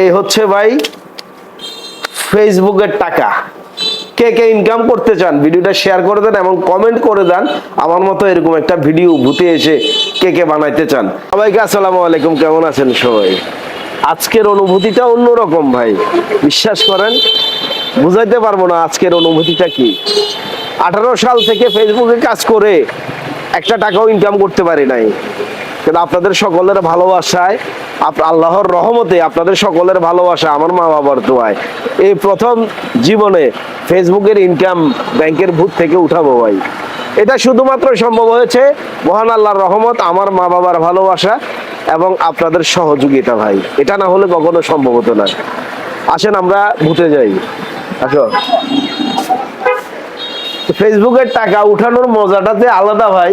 এই হচ্ছে ভাই ফেসবুকের টাকা। কে কে ইনকাম করতে চান, ভিডিওটা শেয়ার করে দেন এবং কমেন্ট করে দেন। আমার মতো এরকম একটা ভিডিও ভূতে এসে কে কে বানাইতে চান। সবাইকে আসসালামু আলাইকুম, কেমন আছেন সবাই? আজকের অনুভূতিটা অন্যরকম ভাই। বিশ্বাস করেন, বুঝাইতে পারব না আজকের অনুভূতিটা কি। আঠারো সাল থেকে ফেসবুকে কাজ করে একটা টাকাও ইনকাম করতে পারি নাই। কিন্তু আপনাদের সকলের ভালোবাসায় আল্লাহর রহমতে আপনাদের সকলের ভালোবাসা আমার মা বাবার দোয়ায়। এই প্রথম জীবনে ফেসবুকের ইনকাম ব্যাংকের ভূত থেকে উঠাবো ভাই। এটা শুধুমাত্র সম্ভব হয়েছে মহান আল্লাহর রহমত, আমার মা বাবার ভালোবাসা এবং আপনাদের সহযোগিতা ভাই। এটা না হলে কখনো সম্ভব হতো না। আসেন আমরা ভূতে যাই। আসো। ফেসবুকের টাকা উঠানোর মজাটাতে আলাদা ভাই।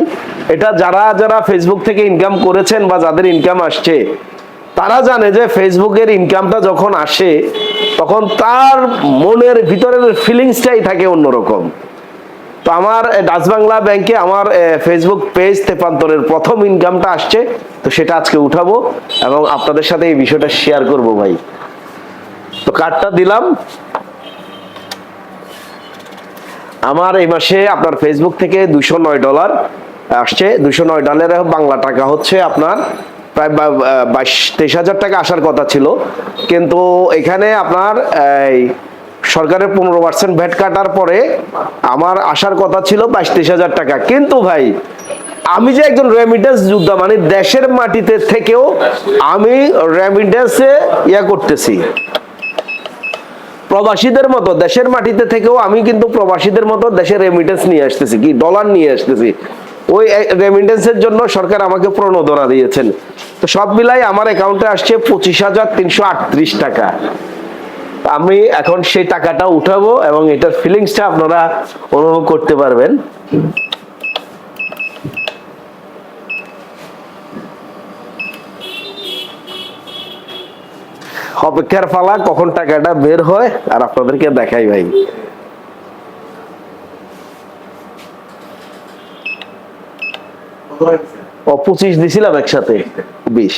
এটা যারা যারা ফেসবুক থেকে ইনকাম করেছেন বা যাদের ইনকাম আসছে, তারা জানে যে ফেসবুকের ইনকামটা যখন আসে, তখন তার মনের ভিতরের ফিলিংসটাই থাকে অন্যরকম। তো আমার ডাচ বাংলা ব্যাংকে আমার ফেসবুক পেজ তেপান্তরের প্রথম ইনকামটা আসছে, তো সেটা আজকে উঠাবো এবং আপনাদের সাথে এই বিষয়টা শেয়ার করব ভাই। তো কার্ডটা দিলাম। আমার এই মাসে আপনার ফেসবুক থেকে দুশো নয় ডলার আসছে। দুশো নয় ডলারের বাংলা টাকা হচ্ছে আপনার প্রায় বাইশ, তেইশ হাজার টাকা আসার কথা ছিল। কিন্তু এখানে আপনার এই সরকারের পনেরো পার্সেন্ট ভ্যাট কাটার পরে আমার আসার কথা ছিল বাইশ, তেইশ হাজার টাকা। কিন্তু ভাই, আমি যে একজন রেমিডেন্স যোদ্ধা মানে দেশের মাটিতে থেকেও আমি রেমিডেন্সে ইয়া করতেছি। প্রবাসীদের মতো, দেশের মাটিতে থেকেও আমি কিন্তু প্রবাসীদের মতো দেশের রেমিটেন্স নিয়ে আসতেছি, কি ডলার নিয়ে আসতেছি। ওই রেমিটেন্সের জন্য সরকার আমাকে প্রণোদনা দিয়েছেন। তো সব মিলাই আমার অ্যাকাউন্টে আসছে পঁচিশ হাজার তিনশো আটত্রিশ টাকা। আমি এখন সেই টাকাটা উঠাবো এবং এটার ফিলিংসটা আপনারা অনুভব করতে পারবেন। অপেক্ষার ফালা কখন টাকাটা বের হয় আর আপনাদেরকে দেখাই ভাই। পঁচিশ দিছিলাম একসাথে বিশ।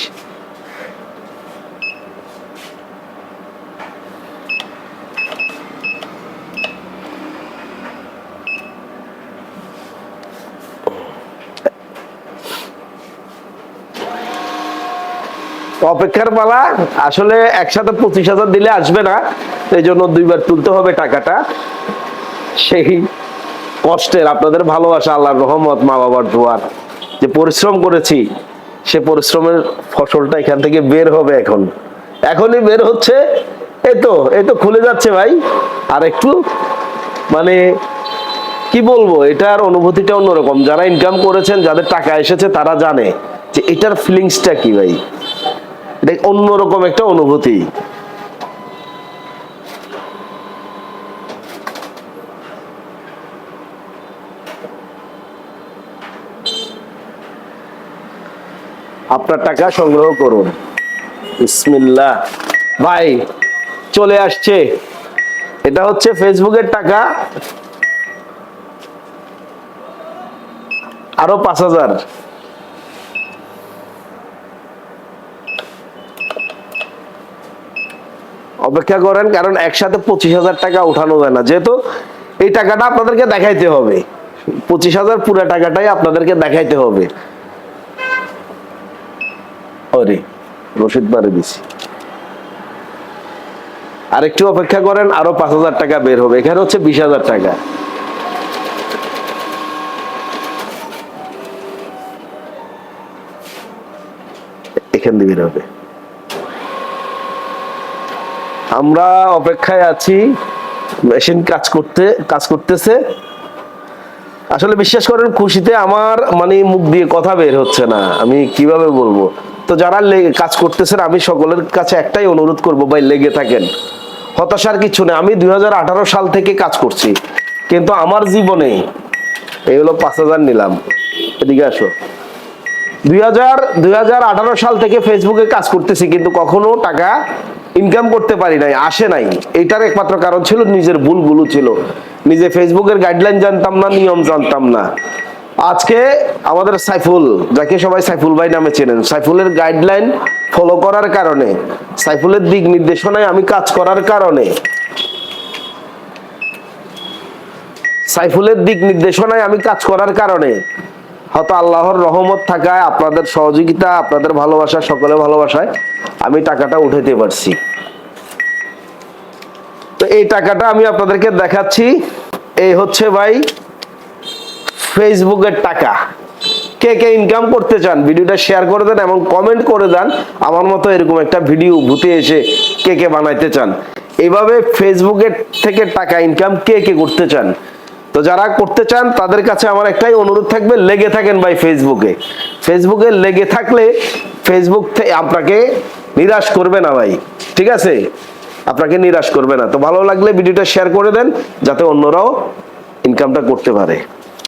অপেক্ষার পালা, আসলে একসাথে পঁচিশ হাজার দিলে আসবে না, এই জন্য দুইবার তুলতে হবে টাকাটা। সেই কষ্টের আপনাদের ভালোবাসা, আল্লাহর রহমত, মা বাবার দোয়ার যে পরিশ্রম করেছি, সে পরিশ্রমের ফসলটা এখান থেকে বের হবে এখন। এখনই বের হচ্ছে, এই তো এই তো খুলে যাচ্ছে ভাই। আর একটু মানে কি বলব, এটার অনুভূতিটা অন্যরকম। যারা ইনকাম করেছেন, যাদের টাকা এসেছে, তারা জানে যে এটার ফিলিংসটা কি ভাই? এটা অন্যরকম একটা অনুভূতি। আপনার টাকা সংগ্রহ করুন। বিসমিল্লাহ। ভাই, চলে আসছে। এটা হচ্ছে ফেসবুকের টাকা। আরও পাঁচ হাজার। অপেক্ষা করেন, কারণ একসাথে পঁচিশ হাজার টাকা উঠানো যায় না। যেহেতু এই টাকাটা আপনাদেরকে দেখাইতে হবে। পঁচিশ হাজার পুরো টাকাটাই আপনাদেরকে দেখাইতে হবে। রশিদ মারে দিছি। আর একটু অপেক্ষা করেন, আরও পাঁচ হাজার টাকা বের হবে। এখানে হচ্ছে বিশ হাজার টাকা। এখান দিয়ে বের হবে। আমরা অপেক্ষায় আছি, মেশিন কাজ করতে, কাজ করতেছে। আসলে বিশ্বাস করেন, খুশিতে আমার মানে মুখ দিয়ে কথা বের হচ্ছে না। আমি কীভাবে বলব? তো যারা কাজ করতেছেন, আমি সকলের কাছে একটাই অনুরোধ করব, ভাই, লেগে থাকেন। হতাশার কিছু নেই। আমি দুই হাজার আঠারো সাল থেকে কাজ করছি। কিন্তু আমার জীবনে এই হলো পাঁচ হাজার নিলাম। এদিকে আসো। দুই সাল থেকে ফেসবুকে কাজ করতেছি, কিন্তু কখনো টাকা ইনকাম করতে পারি নাই, আসে নাই। এটার একমাত্র কারণ ছিল নিজের ভুলগুলো ছিল। নিজে ফেসবুকের গাইডলাইন জানতাম না, নিয়ম জানতাম না। আজকে আমাদের সাইফুল, যাকে সবাই সাইফুল ভাই নামে চেনেন, সাইফুলের গাইডলাইন ফলো করার কারণে, সাইফুলের দিক নির্দেশনায় আমি কাজ করার কারণে, সাইফুলের দিক নির্দেশনায় আমি কাজ করার কারণে, হয়তো আল্লাহর রহমত থাকায় আপনাদের সহযোগিতা, আপনাদের ভালোবাসা সকলে ভালোবাসায় আমি টাকাটা উঠাইতে পারছি। এই টাকাটা আমি আপনাদেরকে দেখাচ্ছি। এই হচ্ছে ভাই ফেসবুকের টাকা। কে কে ইনকাম করতে চান, ভিডিওটা শেয়ার করে দেন এবং কমেন্ট করে দেন। আমার মতো এরকম একটা ভিডিও ভূতে এসে কে কে বানাইতে চান। এইভাবে ফেসবুকের থেকে টাকা ইনকাম কে কে করতে চান? তো যারা করতে চান, তাদের কাছে আমার একটাই অনুরোধ থাকবে, লেগে থাকেন ভাই ফেসবুকে ফেসবুকে লেগে থাকলে ফেসবুক থেকে আপনাকে নিরাশ করবে না ভাই। ঠিক আছে? আপনাকে নিরাশ করবে না। তো ভালো লাগলে ভিডিওটা শেয়ার করে দেন, যাতে অন্যরাও ইনকামটা করতে পারে।